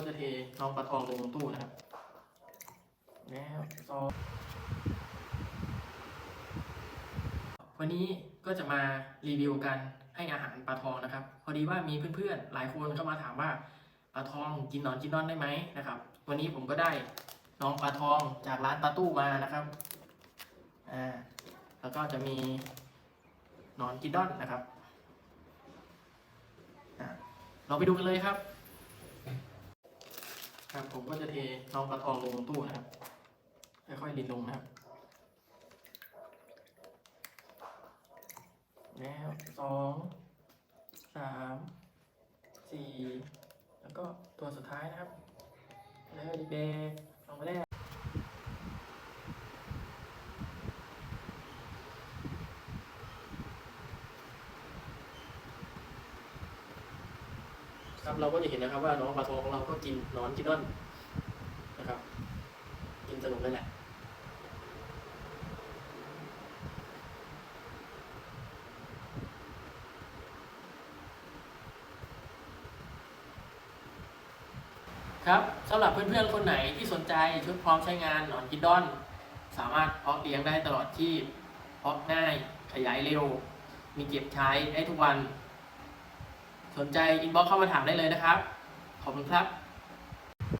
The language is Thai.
ก็จะเทน้องปลาทองลงตู้นะครับแล้วซองวันนี้ก็จะมารีวิวกันให้อาหารปลาทองนะครับ พอดีว่ามีเพื่อนๆ หลายคนก็มาถามว่าปลาทองกินนอนกินนอนได้ไหมนะครับ วันนี้ผมก็ได้น้องปลาทองจากร้านปลาตู้มานะครับอ่าแล้วก็จะมีนอนกินดอนนะครับอ่าเราไปดูกันเลยครับ ครับผมก็จะเทน้องปลาทองลงตู้นะครับค่อยๆดินลงนะครับ แล้วสองสามสี่แล้วก็ตัวสุดท้ายนะครับ แล้วเด็กๆลงไปแล้ว ครับเราก็จะเห็นนะครับว่าน้องปลาทองของเราก็กินนอนกินด้อนนะครับ กินสนุกเลยแหละครับสำหรับเพื่อนๆ คนไหนที่สนใจชุดพร้อมใช้งานหนอนกินดอน สามารถเพาะเลี้ยงได้ตลอดที่เพาะง่ายขยายเร็ว มีเก็บใช้ได้ทุกวัน สนใจอินบ็อกเข้ามาถามได้เลยนะครับ ขอบคุณครับ